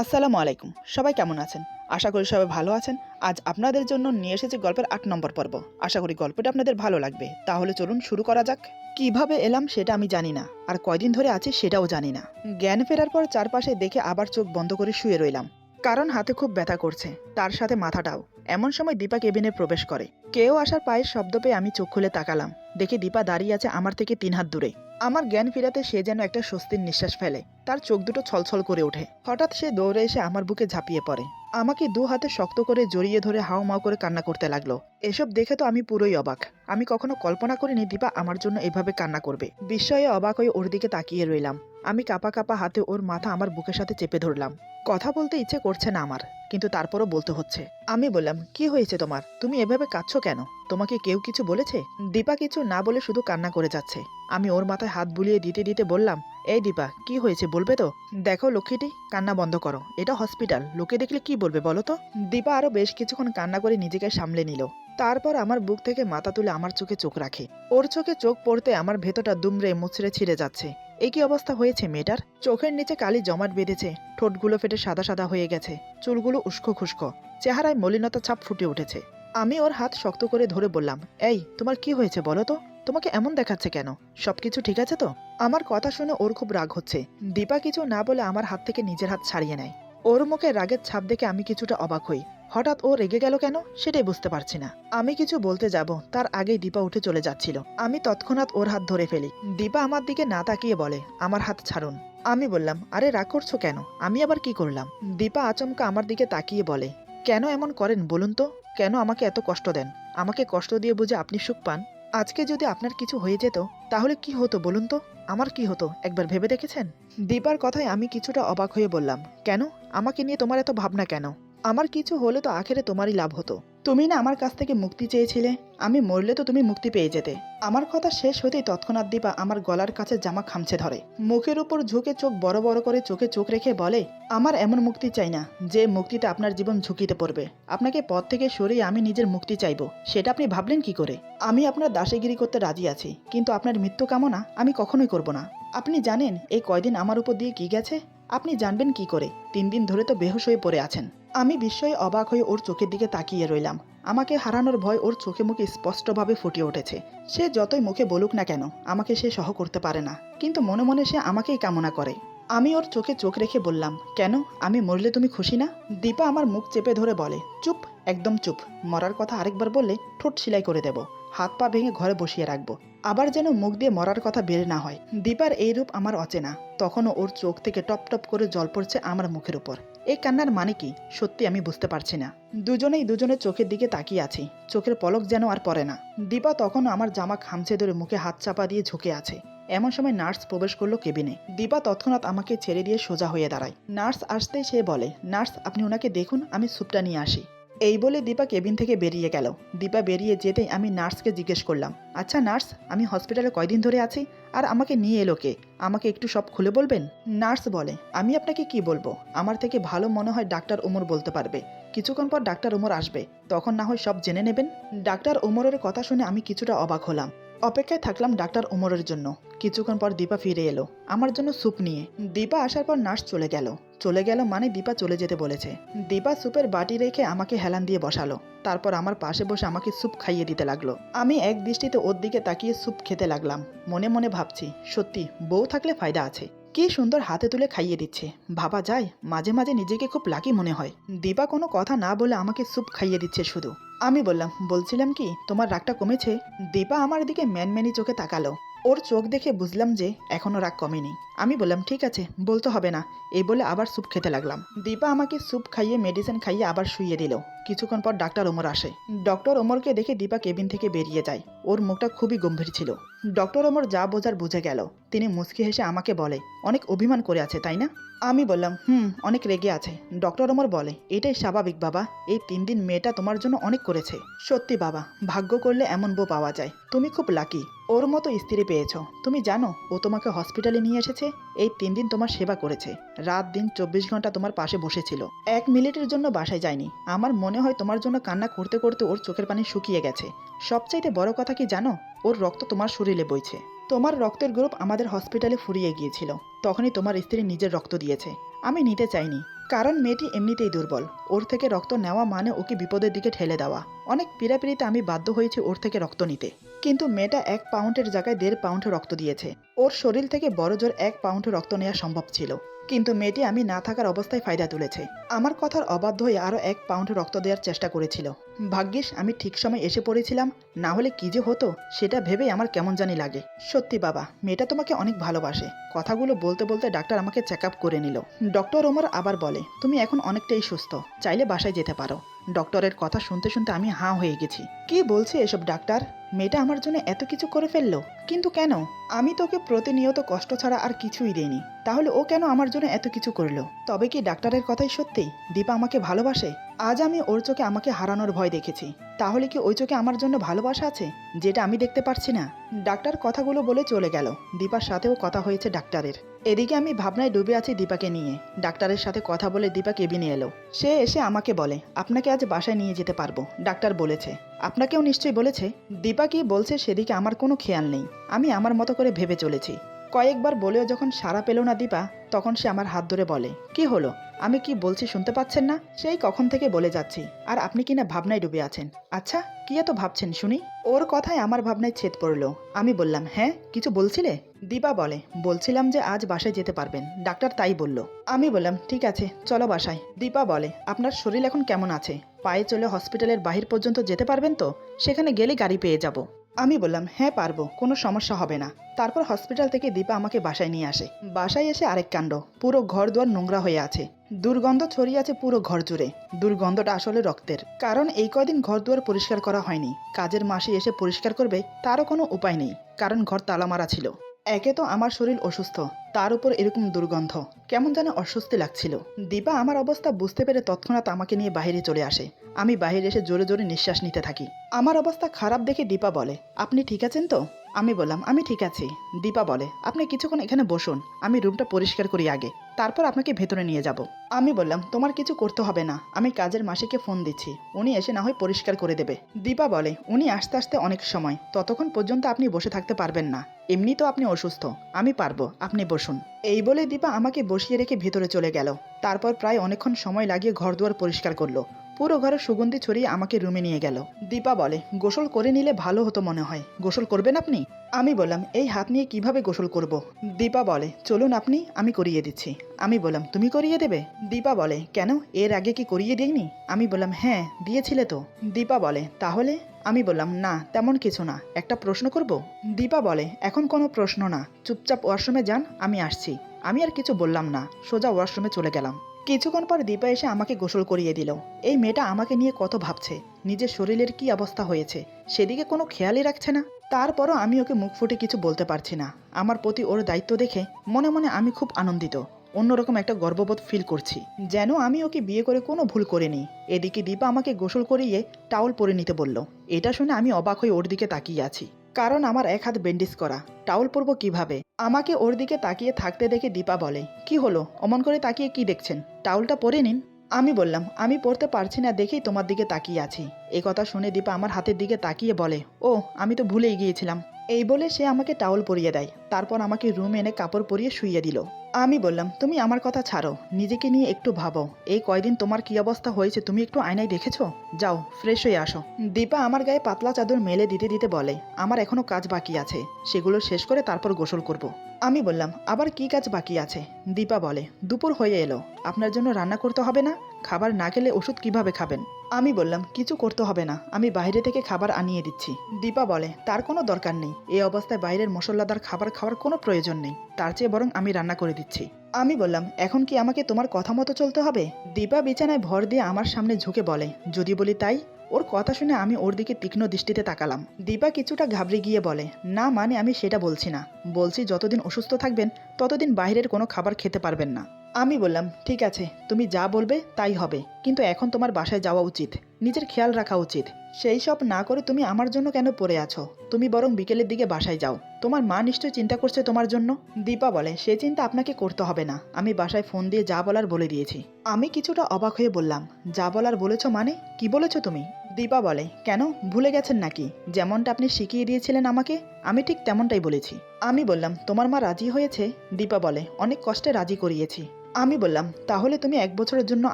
আসসালামু আলাইকুম। সবাই কেমন আছেন? আশা করি সবাই ভালো আছেন। আজ আপনাদের জন্য নিয়ে এসেছি গল্পের আট নম্বর পর্ব। আশা করি গল্পটা আপনাদের ভালো লাগবে। তাহলে চলুন শুরু করা যাক। কীভাবে এলাম সেটা আমি জানি না, আর কয়দিন ধরে আছি সেটাও জানি না। জ্ঞান ফেরার পর চারপাশে দেখে আবার চোখ বন্ধ করে শুয়ে রইলাম। কারণ হাতে খুব ব্যথা করছে, তার সাথে মাথাটাও। এমন সময় দীপা কেবিনে প্রবেশ করে। কেউ আসার পায়ের শব্দ পেয়ে আমি চোখ খুলে তাকালাম। দেখি দীপা দাঁড়িয়ে আছে আমার থেকে তিন হাত দূরে। আমার জ্ঞান ফেরাতে সে যেন একটা স্বস্তির নিঃশ্বাস ফেলে। তার চোখ দুটো ছলছল করে ওঠে। হঠাৎ সে দৌড়ে এসে আমার বুকে ঝাঁপিয়ে পড়ে। আমাকে দু হাতে শক্ত করে জড়িয়ে ধরে হাও মাও করে কান্না করতে লাগল। এসব দেখে তো আমি পুরোই অবাক। আমি কখনো কল্পনা করিনি দীপা আমার জন্য এভাবে কান্না করবে। বিস্ময়ে অবাক হয়ে ওর দিকে তাকিয়ে রইলাম। আমি কাপা কাপা হাতে ওর মাথা আমার বুকের সাথে চেপে ধরলাম। কথা বলতে ইচ্ছে করছে না আমার, কিন্তু তারপরও বলতে হচ্ছে। আমি বললাম, কি হয়েছে তোমার? তুমি এভাবে কাঁদছো কেন? তোমাকে কেউ কিছু বলেছে? দীপা কিছু না বলে শুধু কান্না করে যাচ্ছে। আমি ওর মাথায় হাত বুলিয়ে দিতে দিতে বললাম, এই দীপা, কি হয়েছে বলবে তো? দেখো লক্ষ্মীটি, কান্না বন্ধ করো। এটা হসপিটাল, লোকে দেখলে কি বলবে বলো তো? দীপা আরও বেশ কিছুক্ষণ কান্না করে নিজেকে সামলে নিল। তারপর আমার বুক থেকে মাথা তুলে আমার চোখে চোখ রাখে। ওর চোখে চোখ পড়তে আমার ভেতরটা দুমড়ে মুচড়ে ছিঁড়ে যাচ্ছে। কি অবস্থা হয়েছে মেয়েটার? চোখের নিচে কালি জমাট বেঁধেছে, ঠোঁটগুলো ফেটে সাদা সাদা হয়ে গেছে, চুলগুলো উস্কো খুস্কো, চেহারায় মলিনতা ছাপ ফুটে উঠেছে। আমি ওর হাত শক্ত করে ধরে বললাম, এই, তোমার কি হয়েছে বলো তো? তোমাকে এমন দেখাচ্ছে কেন? সবকিছু ঠিক আছে তো? আমার কথা শুনে ওর খুব রাগ হচ্ছে। দীপা কিছু না বলে আমার হাত থেকে নিজের হাত ছাড়িয়ে নেয়। ওর মুখে রাগের ছাপ দেখে আমি কিছুটা অবাক হই। হঠাৎ ও রেগে গেল কেন সেটাই বুঝতে পারছি না। আমি কিছু বলতে যাব, তার আগেই দীপা উঠে চলে যাচ্ছিল। আমি তৎক্ষণাৎ ওর হাত ধরে ফেলি। দীপা আমার দিকে না তাকিয়ে বলে, আমার হাত ছাড়ুন। আমি বললাম, আরে রাগ করছ কেন? আমি আবার কি করলাম? দীপা আচমকা আমার দিকে তাকিয়ে বলে, কেন এমন করেন বলুন তো? কেন আমাকে এত কষ্ট দেন? আমাকে কষ্ট দিয়ে বুঝে আপনি সুখ পান? আজকে যদি আপনার কিছু হয়ে যেত, তাহলে কি হতো বলুন তো? আমার কি হতো, একবার ভেবে দেখেছেন? দীপার কথায় আমি কিছুটা অবাক হয়ে বললাম, কেন? আমাকে নিয়ে তোমার এত ভাবনা কেন? আমার কিছু হলে তো আখেরে তোমারই লাভ হতো। তুমি না আমার কাছ থেকে মুক্তি চেয়েছিলে। আমি মরলে তো তুমি মুক্তি পেয়ে যেতে। আমার কথা শেষ হতেই তৎক্ষণাৎ দীপা আমার গলার কাছে জামা খামছে ধরে। মুখের উপর ঝুঁকে চোখ বড় বড় করে চোখে চোখ রেখে বলে, আমার এমন মুক্তি চাই না, যে মুক্তিতে আপনার জীবন ঝুঁকিতে পড়বে। আপনাকে পথ থেকে সরিয়ে আমি নিজের মুক্তি চাইব। সেটা আপনি ভাবলেন কি করে? আমি আপনার দাসেগিরি করতে রাজি আছি, কিন্তু আপনার মৃত্যু কামনা আমি কখনোই করব না। আপনি জানেন এই কয়দিন আমার উপর দিয়ে কি গেছে? আপনি জানবেন কি করে? তিন দিন ধরে তো বেহুশ হয়ে পড়ে আছেন। আমি বিস্ময়ে অবাক হয়ে ওর চোখের দিকে তাকিয়ে রইলাম। আমাকে হারানোর ভয় ওর চোখে মুখে স্পষ্টভাবে ফুটে উঠেছে। সে যতই মুখে বলুক না কেন, আমাকে সে সহ করতে পারে না। কিন্তু মনে মনে সে আমাকেই কামনা করে। আমি ওর চোখে চোখ রেখে বললাম, কেন? আমি মরলে তুমি খুশি না? দীপা আমার মুখ চেপে ধরে বলে, চুপ, একদম চুপ। মরার কথা আরেকবার বললে ঠোঁট সেলাই করে দেব। হাত পা ভেঙে ঘরে বসিয়ে রাখব। আবার যেন মুখ দিয়ে মরার কথা বের না হয়। দীপার এই রূপ আমার অচেনা। তখনও ওর চোখ থেকে টপ টপ করে জল পড়ছে আমার মুখের উপর। এই কান্নার মানে কি? সত্যি আমি বুঝতে পারছি না। দুজনেই দুজনের চোখের দিকে তাকিয়ে আছি। চোখের পলক যেন আর পড়ে না। দীপা তখনও আমার জামা খামচে ধরে মুখে হাত চাপা দিয়ে ঝুঁকে আছে। এমন সময় নার্স প্রবেশ করল কেবিনে। দীপা তৎক্ষণাৎ আমাকে ছেড়ে দিয়ে সোজা হয়ে দাঁড়ায়। নার্স আসতেই সে বলে, নার্স, আপনি ওনাকে দেখুন, আমি স্যুপটা নিয়ে আসি। এই বলে দীপা কেবিন থেকে বেরিয়ে গেল। দীপা বেরিয়ে যেতেই আমি নার্সকে জিজ্ঞেস করলাম আচ্ছা নার্স, আমি হসপিটালে কয়দিন ধরে আছি? আর আমাকে নিয়ে এলো কে? আমাকে একটু সব খুলে বলবেন? নার্স বলে, আমি আপনাকে কি বলব? আমার থেকে ভালো মনে হয় ডাক্তার ওমর বলতে পারবে। কিছুক্ষণ পর ডাক্তার ওমর আসবে। তখন না হয় সব জেনে নেবেন? ডাক্তার ওমরের কথা শুনে আমি কিছুটা অবাক হলাম। অপেক্ষায় থাকলাম ডাক্তার ওমরের জন্য। কিছুক্ষণ পর দীপা ফিরে এলো। আমার জন্য স্যুপ নিয়ে। দীপা আসার পর নার্স চলে গেল। চলে গেল মানে দীপা চলে যেতে বলেছে। দীপা স্যুপের বাটি রেখে আমাকে হেলান দিয়ে বসালো। তারপর আমার পাশে বসে আমাকে স্যুপ খাইয়ে দিতে লাগল। আমি এক দৃষ্টিতে ওর দিকে তাকিয়ে স্যুপ খেতে লাগলাম। মনে মনে ভাবছি, সত্যি, বউ থাকলে ফায়দা আছে। কি সুন্দর হাতে তুলে খাইয়ে দিচ্ছে। ভাবা যায়, মাঝে মাঝে নিজেকে খুব লাকি মনে হয়। দীপা কোনো কথা না বলে আমাকে স্যুপ খাইয়ে দিচ্ছে শুধু। আমি বললাম, বলছিলাম কি, তোমার রাগটা কমেছে? দীপা আমার দিকে ম্যানম্যানি চোখে তাকালো। ওর চোখ দেখে বুঝলাম যে এখনও রাগ কমেনি। আমি বললাম, ঠিক আছে, বলতে হবে না। এই বলে আবার স্যুপ খেতে লাগলাম। দীপা আমাকে স্যুপ খাইয়ে মেডিসিন খাইয়ে আবার শুইয়ে দিল। কিছুক্ষণ পর ডাক্তার ওমর আসে। ডক্টর ওমরকে দেখে দীপা কেবিন থেকে বেরিয়ে যায়। ওর মুখটা খুবই গম্ভীর ছিল। ডক্টর ওমর যা বোঝার বুঝে গেল। তিনি মুচকি হেসে আমাকে বলে, অনেক অভিমান করে আছে, তাই না? আমি বললাম, হুম, অনেক রেগে আছে। ডক্টর ওমর বলে, এটাই স্বাভাবিক বাবা। এই তিন দিন মেয়েটা তোমার জন্য অনেক করেছে। সত্যি বাবা, ভাগ্য করলে এমন বউ পাওয়া যায়। তুমি খুব লাকি ওর মতো স্ত্রী পেয়েছ। তুমি জানো, ও তোমাকে হসপিটালে নিয়ে এসেছে। এই তিন দিন তোমার সেবা করেছে। রাত দিন চব্বিশ ঘণ্টা তোমার পাশে বসেছিল। এক মিনিটের জন্য বাসায় যায়নি। আমার মনে হয় তোমার জন্য কান্না করতে করতে ওর চোখের পানি শুকিয়ে গেছে। সবচাইতে বড় কথা কি জানো? ওর রক্ত তোমার শরীরে বইছে। তোমার রক্তের গ্রুপ আমাদের হসপিটালে ফুরিয়ে গিয়েছিল। তখনই তোমার স্ত্রী নিজের রক্ত দিয়েছে। আমি নিতে চাইনি, কারণ মেয়েটি এমনিতেই দুর্বল। ওর থেকে রক্ত নেওয়া মানে ওকে বিপদের দিকে ঠেলে দেওয়া। অনেক পীড়াপিড়িতে আমি বাধ্য হয়েছি ওর থেকে রক্ত নিতে। কিন্তু মেয়েটা এক পাউন্ডের জায়গায় দেড় পাউন্ড রক্ত দিয়েছে। ওর শরীর থেকে বড় জোর এক পাউন্ড রক্ত নেওয়া সম্ভব ছিল। কিন্তু মেয়েটি আমি না থাকার অবস্থায় ফায়দা তুলেছে। আমার কথার অবাধ্য হয়ে আরও এক পাউন্ড রক্ত দেওয়ার চেষ্টা করেছিল। ভাগ্যিস, আমি ঠিক সময় এসে পড়েছিলাম, না হলে কি যে হতো, সেটা ভেবে আমার কেমন জানি লাগে। সত্যি বাবা, মেয়েটা তোমাকে অনেক ভালোবাসে। কথাগুলো বলতে বলতে ডাক্তার আমাকে চেক আপ করে নিল। ডক্টর ওমর আবার বলে, তুমি এখন অনেকটাই সুস্থ, চাইলে বাসায় যেতে পারো। ডক্টরের কথা শুনতে শুনতে আমি হাঁ হয়ে গেছি। কি বলছে এসব ডাক্তার? মেয়েটা আমার জন্য এত কিছু করে ফেলল, কিন্তু কেন? আমি তোকে প্রতিনিয়ত কষ্ট ছাড়া আর কিছুই দেইনি। তাহলে ও কেন আমার জন্য এত কিছু করল? তবে কি ডাক্তারের কথাই সত্যি? দীপা আমাকে ভালোবাসে? আজ আমি ওর চোখে আমাকে হারানোর ভয় দেখেছি। তাহলে কি ওই চোখে আমার জন্য ভালোবাসা আছে, যেটা আমি দেখতে পারছি না? ডাক্তার কথাগুলো বলে চলে গেল। দীপার সাথেও কথা হয়েছে ডাক্তারের। এদিকে আমি ভাবনায় ডুবে আছি দীপাকে নিয়ে। ডাক্তারের সাথে কথা বলে দীপা কেবিনে এলো। সে এসে আমাকে বলে, আপনাকে আজ বাসায় নিয়ে যেতে পারব। ডাক্তার বলেছে। আপনাকেও নিশ্চয়ই বলেছে, দীপা কি বলছে সেদিকে আমার কোনো খেয়াল নেই। আমি আমার মতো করে ভেবে চলেছি। কয়েকবার বলেও যখন সাড়া পেল না দীপা, তখন সে আমার হাত ধরে বলে, কি হলো? আমি কি বলছি শুনতে পাচ্ছেন না? সেই কখন থেকে বলে যাচ্ছি। আর আপনি কি না ভাবনায় ডুবে আছেন? আচ্ছা কি এত ভাবছেন শুনি? ওর কথায় আমার ভাবনায় ছেদ পড়ল। আমি বললাম হ্যাঁ কিছু বলছিলে? দীপা বলে, বলছিলাম যে আজ বাসায় যেতে পারবেন। ডাক্তার তাই বলল। আমি বললাম, ঠিক আছে, চলো বাসায়। দীপা বলে, আপনার শরীর এখন কেমন আছে? পায়ে চলে হসপিটালের বাহির পর্যন্ত যেতে পারবেন তো? সেখানে গেলে গাড়ি পেয়ে যাব। আমি বললাম হ্যাঁ পারব, কোনো সমস্যা হবে না। তারপর হসপিটাল থেকে দীপা আমাকে বাসায় নিয়ে আসে। বাসায় এসে আরেক কাণ্ড, পুরো ঘর দুয়ার নোংরা হয়ে আছে। দুর্গন্ধ ছড়িয়ে আছে পুরো ঘর জুড়ে। দুর্গন্ধটা আসলে রক্তের। কারণ এই কয়দিন ঘর দুয়ার পরিষ্কার করা হয়নি। কাজের মাসে এসে পরিষ্কার করবে, তারও কোনো উপায় নেই। কারণ ঘর তালা মারা ছিল। একে তো আমার শরীর অসুস্থ, তার উপর এরকম দুর্গন্ধ। কেমন যেন অস্বস্তি লাগছিল। দিবা আমার অবস্থা বুঝতে পেরে তৎক্ষণাৎ আমাকে নিয়ে বাহিরে চলে আসে। আমি বাহিরে এসে জোরে জোরে নিঃশ্বাস নিতে থাকি। আমার অবস্থা খারাপ দেখে দীপা বলে, আপনি ঠিক আছেন তো? আমি বললাম, আমি ঠিক আছি। দীপা বলে, আপনি কিছুক্ষণ এখানে বসুন, আমি রুমটা পরিষ্কার করি আগে, তারপর আপনাকে ভেতরে নিয়ে যাব। আমি বললাম, তোমার কিছু করতে হবে না, আমি কাজের মাসিকে ফোন দিচ্ছি, উনি এসে না হয় পরিষ্কার করে দেবে। দীপা বলে, উনি আসতে আসতে অনেক সময়, ততক্ষণ পর্যন্ত আপনি বসে থাকতে পারবেন না, এমনি তো আপনি অসুস্থ, আমি পারব, আপনি বসুন। এই বলে দীপা আমাকে বসিয়ে রেখে ভেতরে চলে গেল, তারপর প্রায় অনেকক্ষণ সময় লাগিয়ে ঘর দুয়ার পরিষ্কার করল। পুরো ঘরে সুগন্ধি ছড়িয়ে আমাকে রুমে নিয়ে গেল। দীপা বলে, গোসল করে নিলে ভালো হতো মনে হয়। গোসল করবেন আপনি? আমি বললাম, এই হাত নিয়ে কীভাবে গোসল করব। দীপা বলে, চলুন আপনি, আমি করিয়ে দিচ্ছি। আমি বললাম, তুমি করিয়ে দেবে? দীপা বলে, কেন? এর আগে কি করিয়ে দিইনি? আমি বললাম হ্যাঁ দিয়েছিলে তো। দীপা বলে, তাহলে? আমি বললাম, না, তেমন কিছু না, একটা প্রশ্ন করব? দীপা বলে, এখন কোনো প্রশ্ন না, চুপচাপ ওয়াশরুমে যান, আমি আসছি। আমি আর কিছু বললাম না, সোজা ওয়াশরুমে চলে গেলাম। কিছুক্ষণ পর দীপা এসে আমাকে গোসল করিয়ে দিল। এই মেয়েটা আমাকে নিয়ে কত ভাবছে, নিজের শরীরের কি অবস্থা হয়েছে, সেদিকে কোনো খেয়ালই রাখছে না। তারপরও আমি ওকে মুখ ফুটে কিছু বলতে পারছি না। আমার প্রতি ওর দায়িত্ব দেখে মনে মনে আমি খুব আনন্দিত, অন্যরকম একটা গর্ববোধ ফিল করছি, যেন আমি ওকে বিয়ে করে কোনো ভুল করিনি। এদিকে দীপা আমাকে গোসল করিয়ে টাওয়াল পরে নিতে বলল। এটা শুনে আমি অবাক হয়ে ওর দিকে তাকিয়ে আছি। কারণ আমার এক হাত ব্যান্ডেজ করা। টাউল পরবো কীভাবে? আমাকে ওর দিকে তাকিয়ে থাকতে দেখে দীপা বলে, কি হলো? অমন করে তাকিয়ে কি দেখছেন? টাউলটা পরে নিন। আমি বললাম, আমি পড়তে পারছি না, দেখেই তোমার দিকে তাকিয়ে আছি। এ কথা শুনে দীপা আমার হাতের দিকে তাকিয়ে বলে, ও, আমি তো ভুলেই গিয়েছিলাম। এই বলে সে আমাকে টাউল পরিয়ে দেয়। তারপর আমাকে রুমে এনে কাপড় পরিয়ে শুইয়ে দিল। আমি বললাম, তুমি আমার কথা ছাড়ো, নিজেকে নিয়ে একটু ভাবো। এই কয়দিন তোমার কি অবস্থা হয়েছে তুমি একটু আয়নায় দেখেছ? যাও, ফ্রেশ হয়ে আসো। দীপা আমার গায়ে পাতলা চাদর মেলে দিতে দিতে বলে, আমার এখনও কাজ বাকি আছে, সেগুলো শেষ করে তারপর গোসল করব। আমি বললাম, আবার কি কাজ বাকি আছে? দীপা বলে, দুপুর হয়ে এলো, আপনার জন্য রান্না করতে হবে না? খাবার না খেলে ওষুধ কীভাবে খাবেন? আমি বললাম, কিছু করতে হবে না, আমি বাইরে থেকে খাবার আনিয়ে দিচ্ছি। দীপা বলে, তার কোনো দরকার নেই এই অবস্থায় বাইরের মশলাদার খাবার খাওয়ার কোনো প্রয়োজন নেই, তার চেয়ে বরং আমি রান্না করে দিচ্ছি। আমি বললাম, এখন কি আমাকে তোমার কথা মতো চলতে হবে? দীপা বিছানায় ভর দিয়ে আমার সামনে ঝুঁকে বলে, যদি বলি তাই ওর কথা শুনে আমি ওর দিকে তীক্ষ্ণ দৃষ্টিতে তাকালাম। দীপা কিছুটা ঘাবড়ে গিয়ে বলে, না মানে আমি সেটা বলছি না। বলছি যতদিন অসুস্থ থাকবেন, ততদিন বাইরের কোনো খাবার খেতে পারবেন না। আমি বললাম, ঠিক আছে, তুমি যা বলবে তাই হবে। কিন্তু এখন তোমার বাসায় যাওয়া উচিত। নিজের খেয়াল রাখা উচিত। সেই সব না করে তুমি আমার জন্য কেন পড়ে আছো? তুমি বরং বিকেলের দিকে বাসায় যাও। তোমার মা নিশ্চয়ই চিন্তা করছে তোমার জন্য? দীপা বলে, সে চিন্তা আপনাকে করতে হবে না। আমি বাসায় ফোন দিয়ে যা বলার বলে দিয়েছি। আমি কিছুটা অবাক হয়ে বললাম, যা বলার বলেছ মানে? কি বলেছ তুমি? দীপা বলে, কেন? ভুলে গেছেন নাকি? যেমনটা আপনি শিখিয়ে দিয়েছিলেন আমাকে, আমি ঠিক তেমনটাই বলেছি। আমি বললাম, তোমার মা রাজি হয়েছে? দীপা বলে, অনেক কষ্টে রাজি করিয়েছি। আমি বললাম, তাহলে তুমি এক বছরের জন্য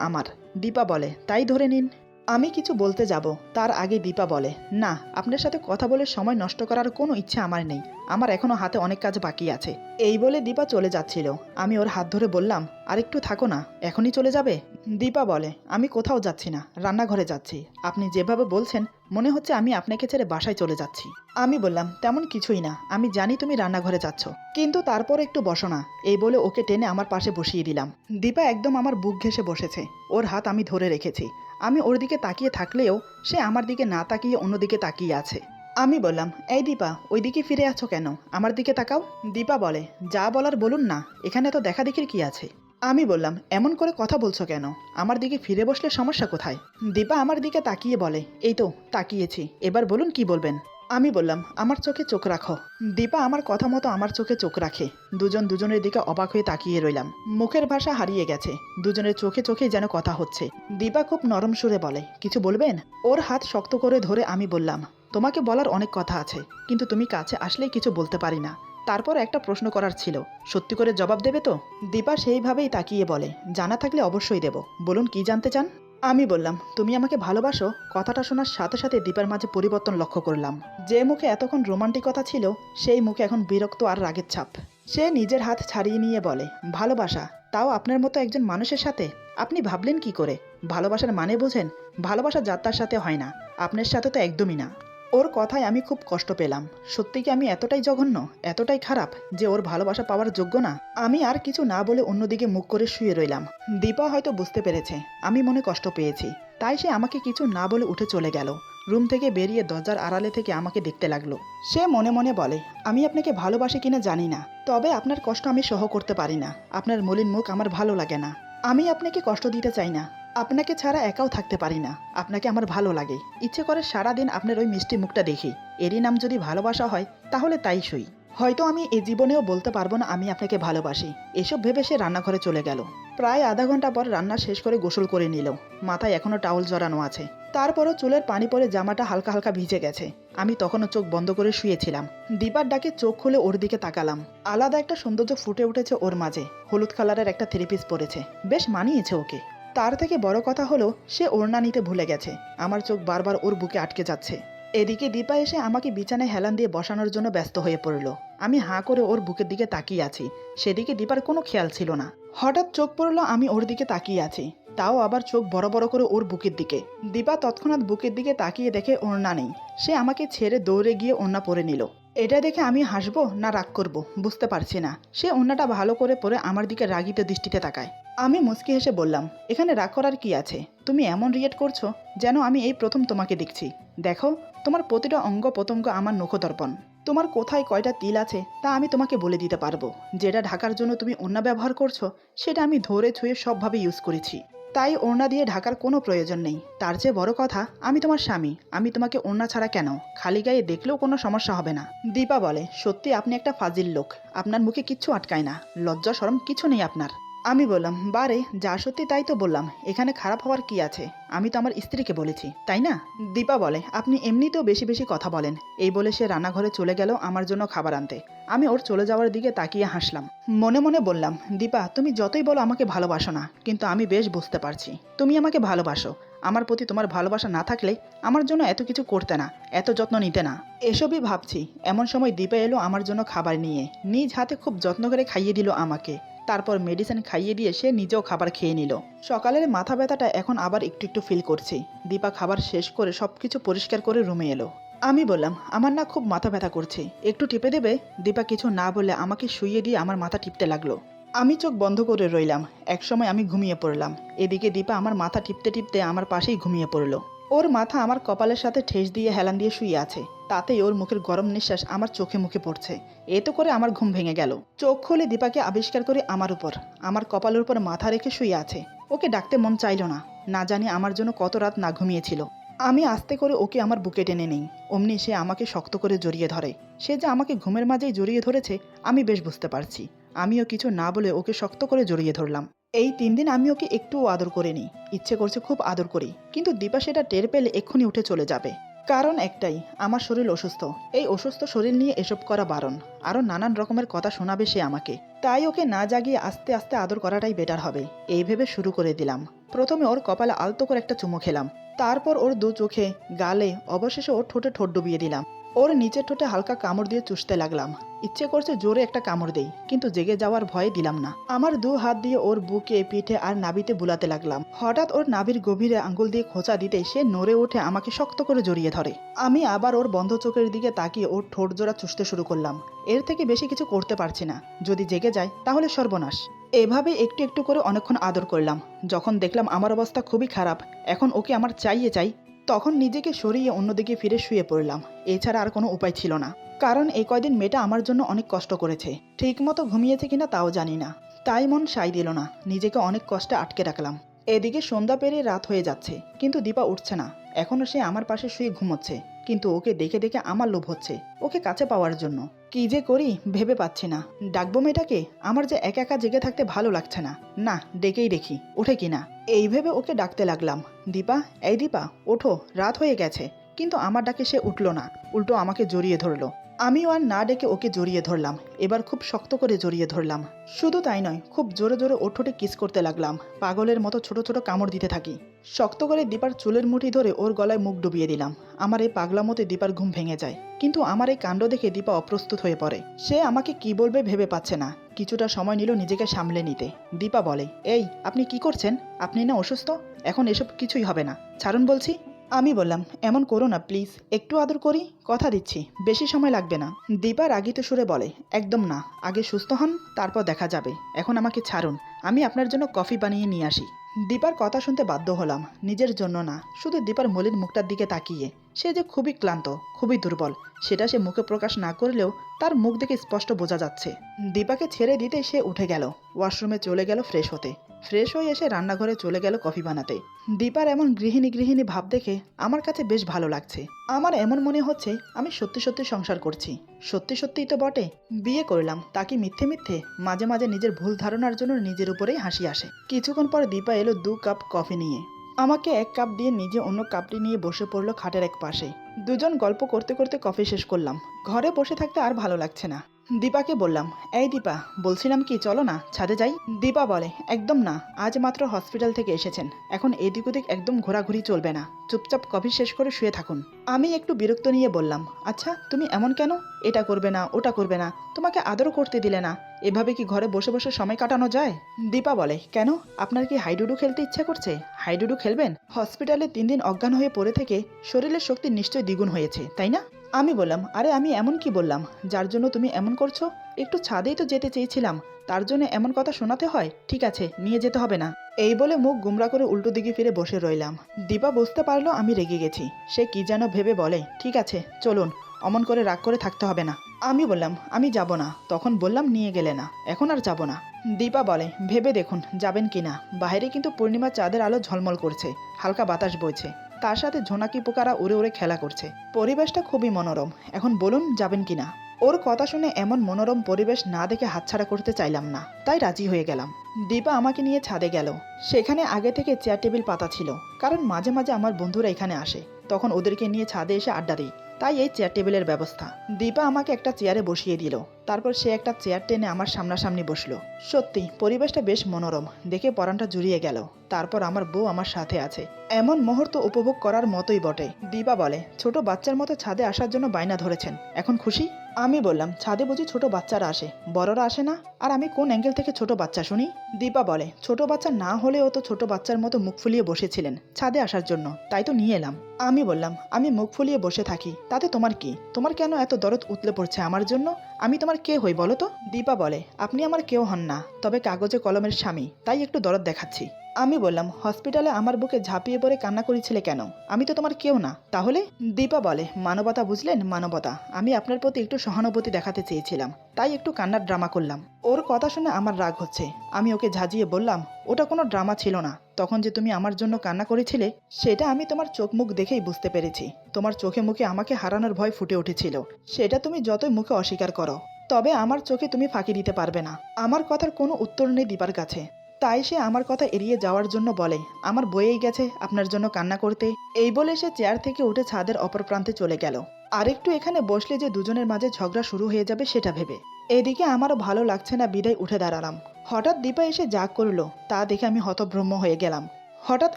আমার। দীপা বলে, তাই ধরে নিন। আমি কিছু বলতে যাব, তার আগে দীপা বলে, না, আপনার সাথে কথা বলে সময় নষ্ট করার কোনো ইচ্ছে আমার নেই। আমার এখনও হাতে অনেক কাজ বাকি আছে। এই বলে দীপা চলে যাচ্ছিল। আমি ওর হাত ধরে বললাম আর একটু থাকো না, এখনই চলে যাবে? দীপা বলে, আমি কোথাও যাচ্ছি না, রান্নাঘরে যাচ্ছি। আপনি যেভাবে বলছেন, মনে হচ্ছে আমি আপনাকে ছেড়ে বাসায় চলে যাচ্ছি। আমি বললাম, তেমন কিছুই না, আমি জানি তুমি রান্নাঘরে যাচ্ছ। কিন্তু তারপর একটু বসো না। এই বলে ওকে টেনে আমার পাশে বসিয়ে দিলাম। দীপা একদম আমার বুক ঘেসে বসেছে। ওর হাত আমি ধরে রেখেছি। আমি ওর দিকে তাকিয়ে থাকলেও সে আমার দিকে না তাকিয়ে অন্যদিকে তাকিয়ে আছে। আমি বললাম, এই দীপা ওই দিকে ফিরে আছো কেন? আমার দিকে তাকাও। দীপা বলে, যা বলার বলুন না, এখানে তো দেখা দেখির কি আছে? আমি বললাম, এমন করে কথা বলছো কেন? আমার দিকে ফিরে বসলে সমস্যা কোথায়? দীপা আমার দিকে তাকিয়ে বলে, এই তো, তাকিয়েছি। এবার বলুন কি বলবেন? আমি বললাম, আমার চোখে চোখ রাখো। দীপা আমার কথা মতো আমার চোখে চোখ রাখে। দুজন দুজনের দিকে অবাক হয়ে তাকিয়ে রইলাম। মুখের ভাষা হারিয়ে গেছে। দুজনের চোখে চোখে যেন কথা হচ্ছে। দীপা খুব নরম সুরে বলে, কিছু বলবেন? ওর হাত শক্ত করে ধরে আমি বললাম, তোমাকে বলার অনেক কথা আছে, কিন্তু তুমি কাছে আসলেই কিছু বলতে পারি না। তারপর একটা প্রশ্ন করার ছিল। সত্যি করে জবাব দেবে তো? দীপা সেইভাবেই তাকিয়ে বলে, জানা থাকলে অবশ্যই দেব। বলুন, কি জানতে চান? আমি বললাম, তুমি আমাকে ভালোবাসো, কথাটা শোনার সাথে সাথে দীপার মাঝে পরিবর্তন লক্ষ্য করলাম। যে মুখে এতক্ষণ রোমান্টিকতা ছিল, সেই মুখে এখন বিরক্ত আর রাগের ছাপ। সে নিজের হাত ছাড়িয়ে নিয়ে বলে, ভালোবাসা, তাও আপনার মতো একজন মানুষের সাথে? আপনি ভাবলেন কি করে? ভালোবাসার মানে বোঝেন, ভালোবাসা যাত্রার সাথে হয় না। আপনার সাথে তো একদমই না। ওর কথায় আমি খুব কষ্ট পেলাম। সত্যি কি আমি এতটাই জঘন্য, এতটাই খারাপ যে ওর ভালোবাসা পাওয়ার যোগ্য না? আমি আর কিছু না বলে অন্যদিকে মুখ করে শুয়ে রইলাম। দীপা হয়তো বুঝতে পেরেছে, আমি মনে কষ্ট পেয়েছি। তাই সে আমাকে কিছু না বলে উঠে চলে গেল। রুম থেকে বেরিয়ে দরজার আড়ালে থেকে আমাকে দেখতে লাগল। সে মনে মনে বলে, আমি আপনাকে ভালোবাসি কিনা জানি না, তবে আপনার কষ্ট আমি সহ করতে পারি না। আপনার মলিন মুখ আমার ভালো লাগে না। আমি আপনাকে কষ্ট দিতে চাই না। আপনাকে ছাড়া একাও থাকতে পারি না। আপনাকে আমার ভালো লাগে। ইচ্ছে করে সারাদিন আপনার ওই মিষ্টি মুখটা দেখি। এরই নাম যদি ভালোবাসা হয়, তাহলে তাই সই। হয়তো আমি এ জীবনেও বলতে পারব না আমি আপনাকে ভালোবাসি। এসব ভেবে সে রান্নাঘরে চলে গেল। প্রায় আধা ঘণ্টা পর রান্না শেষ করে গোসল করে নিল। মাথায় এখনও টাওয়াল জড়ানো আছে। তারপরও চুলের পানি পরে জামাটা হালকা হালকা ভিজে গেছে। আমি তখনও চোখ বন্ধ করে শুয়েছিলাম। দীপার ডাকে চোখ খুলে ওর দিকে তাকালাম। আলাদা একটা সৌন্দর্য ফুটে উঠেছে ওর মাঝে। হলুদ কালারের একটা থ্রি পিস পরেছে। বেশ মানিয়েছে ওকে। তার থেকে বড় কথা হলো, সে ওড়না নিতে ভুলে গেছে। আমার চোখ বারবার ওর বুকে আটকে যাচ্ছে। এদিকে দীপা এসে আমাকে বিছানায় হেলান দিয়ে বসানোর জন্য ব্যস্ত হয়ে পড়ল। আমি হাঁ করে ওর বুকের দিকে তাকিয়ে আছি। সেদিকে দীপার কোনো খেয়াল ছিল না। হঠাৎ চোখ পড়ল, আমি ওর দিকে তাকিয়ে আছি। তাও আবার চোখ বড় বড় করে ওর বুকের দিকে। দীপা তৎক্ষণাৎ বুকের দিকে তাকিয়ে দেখে ওড়না নেই। সে আমাকে ছেড়ে দৌড়ে গিয়ে ওড়না পরে নিল। এটা দেখে আমি হাসবো না রাগ করব, বুঝতে পারছি না। সে ওড়নাটা ভালো করে পরে আমার দিকে রাগিতে দৃষ্টিতে তাকায়। আমি মুচকি হেসে বললাম, এখানে রাগ করার কি আছে? তুমি এমন রিয়েক্ট করছ যেন আমি এই প্রথম তোমাকে দেখছি। দেখো, তোমার প্রতিটা অঙ্গ প্রত্যঙ্গ আমার নখদর্পণ। তোমার কোথায় কয়টা তিল আছে তা আমি তোমাকে বলে দিতে পারব। যেটা ঢাকার জন্য তুমি ওড়না ব্যবহার করছ, সেটা আমি ধরে ছুঁয়ে সবভাবে ইউজ করেছি। তাই ওড়না দিয়ে ঢাকার কোনো প্রয়োজন নেই। তার চেয়ে বড় কথা, আমি তোমার স্বামী। আমি তোমাকে ওড়না ছাড়া কেন? খালি গায়ে দেখলেও কোনো সমস্যা হবে না। দীপা বলে, সত্যি আপনি একটা ফাজিল লোক। আপনার মুখে কিচ্ছু আটকায় না। লজ্জা সরম কিছু নেই আপনার। আমি বললাম, বারে, যা সত্যি তাই তো বললাম। এখানে খারাপ হওয়ার কি আছে? আমি তো আমার স্ত্রীকে বলেছি, তাই না? দীপা বলে, আপনি এমনিতেও বেশি বেশি কথা বলেন। এই বলে সে রান্নাঘরে চলে গেল আমার জন্য খাবার আনতে। আমি ওর চলে যাওয়ার দিকে তাকিয়ে হাসলাম। মনে মনে বললাম, দীপা, তুমি যতই বলো আমাকে ভালোবাসো না, কিন্তু আমি বেশ বুঝতে পারছি। তুমি আমাকে ভালোবাসো। আমার প্রতি তোমার ভালোবাসা না থাকলে আমার জন্য এত কিছু করতে না, এত যত্ন নিতে না। এসবই ভাবছি, এমন সময় দীপা এলো আমার জন্য খাবার নিয়ে। নিজ হাতে খুব যত্ন করে খাইয়ে দিল আমাকে। তারপর মেডিসিন খাইয়ে দিয়ে সে নিজেও খাবার খেয়ে নিল। সকালের মাথা ব্যথাটা এখন আবার একটু একটু ফিল করছি। দীপা খাবার শেষ করে সব কিছু পরিষ্কার করে রুমে এলো। আমি বললাম, আমার না খুব মাথা ব্যথা করছে। একটু টিপে দেবে? দীপা কিছু না বলে আমাকে শুইয়ে দিয়ে আমার মাথা টিপতে লাগল। আমি চোখ বন্ধ করে রইলাম। একসময় আমি ঘুমিয়ে পড়লাম। এদিকে দীপা আমার মাথা টিপতে টিপতে আমার পাশেই ঘুমিয়ে পড়ল। ওর মাথা আমার কপালের সাথে ঠেস দিয়ে হেলান দিয়ে শুয়ে আছে। তাতেই ওর মুখের গরম নিঃশ্বাস আমার চোখে মুখে পড়ছে। এতো করে আমার ঘুম ভেঙে গেল। চোখ খুলে দীপাকে আবিষ্কার করে আমার উপর। আমার কপালের উপর মাথা রেখে শুয়ে আছে। ওকে ডাকতে মন চাইল না। না জানি আমার জন্য কত রাত না ঘুমিয়েছিল। আমি আস্তে করে ওকে আমার বুকে টেনে নেই। অমনি সে আমাকে শক্ত করে জড়িয়ে ধরে। সে যে আমাকে ঘুমের মাঝেই জড়িয়ে ধরেছে, আমি বেশ বুঝতে পারছি। আমিও কিছু না বলে ওকে শক্ত করে জড়িয়ে ধরলাম। এই তিন দিন আমি ওকে একটুও আদর করিনি। ইচ্ছে করছে খুব আদর করি, কিন্তু দীপা সেটা টের পেলে এক্ষুনি উঠে চলে যাবে। কারণ একটাই, আমার শরীর অসুস্থ। এই অসুস্থ শরীর নিয়ে এসব করা বারণ। আরও নানান রকমের কথা শোনাবে সে আমাকে। তাই ওকে না জাগিয়ে আস্তে আস্তে আদর করাটাই বেটার হবে। এই ভেবে শুরু করে দিলাম। প্রথমে ওর কপালে আলতো করে একটা চুমু খেলাম। তারপর ওর দু চোখে, গালে, অবশেষে ওর ঠোঁটে ঠোঁট ডুবিয়ে দিলাম। ওর নিচের ঠোঁটে হালকা কামড় দিয়ে চুষতে লাগলাম। ইচ্ছে করছে জোরে একটা কামড় দেই, কিন্তু জেগে যাওয়ার ভয়ে দিলাম না। আমার দু হাত দিয়ে ওর বুকে, পিঠে আর নাবিতে বুলাতে লাগলাম। হঠাৎ ওর নাভির গভীরে আঙ্গুল দিয়ে খোঁচা দিতে সে নড়ে উঠে আমাকে শক্ত করে জড়িয়ে ধরে। আমি আবার ওর বন্ধ চোখের দিকে তাকিয়ে ওর ঠোঁট জোড়া চুষতে শুরু করলাম। এর থেকে বেশি কিছু করতে পারছি না। যদি জেগে যায়, তাহলে সর্বনাশ। এভাবে একটু একটু করে অনেকক্ষণ আদর করলাম। যখন দেখলাম আমার অবস্থা খুবই খারাপ, এখন ওকে আমার চাইয়ে চাই তখন নিজেকে সরিয়ে অন্যদিকে ফিরে শুয়ে পড়লাম। এছাড়া আর কোনো উপায় ছিল না। কারণ এই কয়দিন মেয়েটা আমার জন্য অনেক কষ্ট করেছে। ঠিকমতো ঘুমিয়েছে কিনা তাও জানি না। তাই মন সাই দিল না। নিজেকে অনেক কষ্টে আটকে রাখলাম। এদিকে সন্ধ্যা পেরিয়ে রাত হয়ে যাচ্ছে। কিন্তু দীপা উঠছে না। এখনও সে আমার পাশে শুয়ে ঘুমোচ্ছে। কিন্তু ওকে দেখে দেখে আমার লোভ হচ্ছে। ওকে কাছে পাওয়ার জন্য। কি যে করি, ভেবে পাচ্ছি না। ডাকবো মেয়েটাকে? আমার যে একা একা জেগে থাকতে ভালো লাগছে না। না, ডেকেই দেখি। ওঠে কিনা? এই ভেবে ওকে ডাকতে লাগলাম। দীপা, এই দীপা, ওঠো, রাত হয়ে গেছে। কিন্তু আমার ডাকে সে উঠল না। উল্টো আমাকে জড়িয়ে ধরলো। আমিও আর না ডেকে ওকে জড়িয়ে ধরলাম। এবার খুব শক্ত করে জড়িয়ে ধরলাম। শুধু তাই নয়, খুব জোরে জোরে ওঠোটে কিস করতে লাগলাম। পাগলের মতো ছোট ছোট কামড় দিতে থাকি। শক্ত করে দীপার চুলের মুঠি ধরে ওর গলায় মুখ ডুবিয়ে দিলাম। আমার এই পাগলা মতে দীপার ঘুম ভেঙে যায়। কিন্তু আমার এই কাণ্ড দেখে দীপা অপ্রস্তুত হয়ে পড়ে। সে আমাকে কি বলবে ভেবে পাচ্ছে না। কিছুটা সময় নিল নিজেকে সামলে নিতে। দীপা বলে, এই, আপনি কি করছেন? আপনি না অসুস্থ? এখন এসব কিছুই হবে না। ছাড়ুন বলছি। আমি বললাম, এমন করো না, প্লিজ। একটু আদর করি, কথা দিচ্ছি। বেশি সময় লাগবে না। দীপা রাগিত সুরে বলে, একদম না। আগে সুস্থ হন, তারপর দেখা যাবে। এখন আমাকে ছাড়ুন। আমি আপনার জন্য কফি বানিয়ে নিয়ে আসি। দীপার কথা শুনতে বাধ্য হলাম। নিজের জন্য না, শুধু দীপার মলিন মুখটার দিকে তাকিয়ে। সে যে খুবই ক্লান্ত, খুবই দুর্বল, সেটা সে মুখে প্রকাশ না করলেও তার মুখ দেখে স্পষ্ট বোঝা যাচ্ছে। দীপাকে ছেড়ে দিতে সে উঠে গেল, ওয়াশরুমে চলে গেল ফ্রেশ হতে। ফ্রেশ হয়ে এসে রান্নাঘরে চলে গেল কফি বানাতে। দীপার এমন গৃহিণী গৃহিণী ভাব দেখে আমার কাছে বেশ ভালো লাগছে। আমার এমন মনে হচ্ছে আমি সত্যি সত্যি সংসার করছি। সত্যি সত্যিই তো বটে, বিয়ে করলাম তাকে মিথ্যে মিথ্যে? মাঝে মাঝে নিজের ভুল ধারণার জন্য নিজের উপরেই হাসি আসে। কিছুক্ষণ পর দীপা এলো দু কাপ কফি নিয়ে। আমাকে এক কাপ দিয়ে নিজে অন্য কাপটি নিয়ে বসে পড়ল খাটের এক পাশে দুজন গল্প করতে করতে কফি শেষ করলাম। ঘরে বসে থাকতে আর ভালো লাগছে না। দীপাকে বললাম, এই দীপা, বলছিলাম কি, চলো না, ছাদে যাই? দীপা বলে, একদম না, আজ মাত্র হসপিটাল থেকে এসেছেন। এখন এদিক ওদিক একদম ঘোরাঘুরি চলবে না। চুপচাপ কফি শেষ করে শুয়ে থাকুন। আমি একটু বিরক্ত নিয়ে বললাম আচ্ছা তুমি এমন কেন? এটা করবে না, ওটা করবে না। তোমাকে আদরও করতে দিলে না। এভাবে কি ঘরে বসে বসে সময় কাটানো যায়? দীপা বলে, কেন? আপনার কি হাইডুডু খেলতে ইচ্ছা করছে? হাইডুডু খেলবেন? হসপিটালে তিন দিন অজ্ঞান হয়ে পড়ে থেকে শরীরের শক্তি নিশ্চয়ই দ্বিগুণ হয়েছে, তাই না? আমি বললাম, আরে, আমি এমন কি বললাম? যার জন্য তুমি এমন করছ? একটু ছাদেই তো যেতে চেয়েছিলাম। তার জন্য এমন কথা শোনাতে হয়? ঠিক আছে, নিয়ে যেতে হবে না। এই বলে মুখ গুমরা করে উল্টো দিকে ফিরে বসে রইলাম। দীপা বুঝতে পারল আমি রেগে গেছি। সে কি যেন ভেবে বলে, ঠিক আছে, চলুন। অমন করে রাগ করে থাকতে হবে না। আমি বললাম, আমি যাব না। তখন বললাম, নিয়ে গেলে না। এখন আর যাব না। দীপা বলে, ভেবে দেখুন, যাবেন কি না? বাইরে কিন্তু পূর্ণিমা চাঁদের আলো ঝলমল করছে, হালকা বাতাস বইছে। তার সাথে ঝোনাকি পোকারা উড়ে উড়ে খেলা করছে। পরিবেশটা খুবই মনোরম। এখন বলুন, যাবেন কি না? ওর কথা শুনে এমন মনোরম পরিবেশ না দেখে হাতছাড়া করতে চাইলাম না। তাই রাজি হয়ে গেলাম। দীপা আমাকে নিয়ে ছাদে গেল। সেখানে আগে থেকে চেয়ার টেবিল পাতা ছিল, কারণ মাঝে মাঝে আমার বন্ধুরা এখানে আসে। তখন ওদেরকে নিয়ে ছাদে এসে আড্ডা দিই। তাই এই চেয়ার টেবিলের ব্যবস্থা। দীপা আমাকে একটা চেয়ারে বসিয়ে দিল। তারপর সে একটা চেয়ার টেনে আমার সামনাসামনি বসল। সত্যি, পরিবেশটা বেশ মনোরম। দেখে পরানটা জুড়িয়ে গেল। তারপর আমার বউ আমার সাথে আছে। এমন মুহূর্ত উপভোগ করার মতোই বটে। দিবা বলে, ছোট বাচ্চার মতো ছাদে আসার জন্য বায়না ধরেছেন। এখন খুশি? আমি বললাম, ছাদে বুঝি ছোট বাচ্চারা আসে। বড়রা আসে না? আর আমি কোন অ্যাঙ্গেল থেকে ছোট বাচ্চা শুনি? দীপা বলে, ছোট বাচ্চা না হলেও তো ছোট বাচ্চার মতো মুখ ফুলিয়ে বসেছিলেন ছাদে আসার জন্য। তাই তো নিয়ে এলাম। আমি বললাম, আমি মুখ ফুলিয়ে বসে থাকি। তাতে তোমার কি? তোমার কেন এত দরদ উতলে পড়ছে আমার জন্য? আমি তোমার কে হই বলো তো? দীপা বলে, আপনি আমার কেউ হন না, তবে কাগজে কলমের স্বামী, তাই একটু দরদ দেখাচ্ছি। আমি বললাম, হসপিটালে আমার বুকে ঝাঁপিয়ে পড়ে কান্না করেছিলে কেন? আমি তো তোমার কেউ না। তাহলে দীপা বলে, মানবতা বুঝলেন, মানবতা। আমি আপনার প্রতি একটু সহানুভূতি দেখাতে চেয়েছিলাম, তাই একটু কান্নার ড্রামা করলাম। ওর কথা শুনে আমার রাগ হচ্ছে। আমি ওকে ঝাঁঝিয়ে বললাম, ওটা কোনো ড্রামা ছিল না। তখন যে তুমি আমার জন্য কান্না করেছিলে, সেটা আমি তোমার চোখ মুখ দেখেই বুঝতে পেরেছি। তোমার চোখে মুখে আমাকে হারানোর ভয় ফুটে উঠেছিল। সেটা তুমি যতই মুখে অস্বীকার করো, তবে আমার চোখে তুমি ফাঁকি দিতে পারবে না। আমার কথার কোনো উত্তর নেই দীপার কাছে। তাই সে আমার কথা এড়িয়ে যাওয়ার জন্য বলে, আমার বয়েই গেছে আপনার জন্য কান্না করতে। এই বলে সে চেয়ার থেকে উঠে ছাদের অপর প্রান্তে চলে গেল। আরেকটু এখানে বসলে যে দুজনের মাঝে ঝগড়া শুরু হয়ে যাবে সেটা ভেবে। এদিকে আমারও ভালো লাগছে না বিদায় উঠে দাঁড়ালাম। হঠাৎ দীপা এসে যা করল, তা দেখে আমি হতভ্রম্ম হয়ে গেলাম। হঠাৎ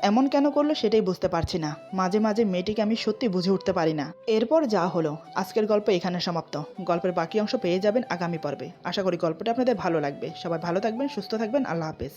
এমন কেন করল সেটাই বুঝতে পারছি না। মাঝে মাঝে মেয়েটিকে আমি সত্যি বুঝে উঠতে পারি না। এরপর যা হলো, আজকের গল্প এখানে সমাপ্ত। গল্পের বাকি অংশ পেয়ে যাবেন আগামী পর্বে। আশা করি গল্পটা আপনাদের ভালো লাগবে। সবাই ভালো থাকবেন, সুস্থ থাকবেন, আল্লাহ হাফেজ।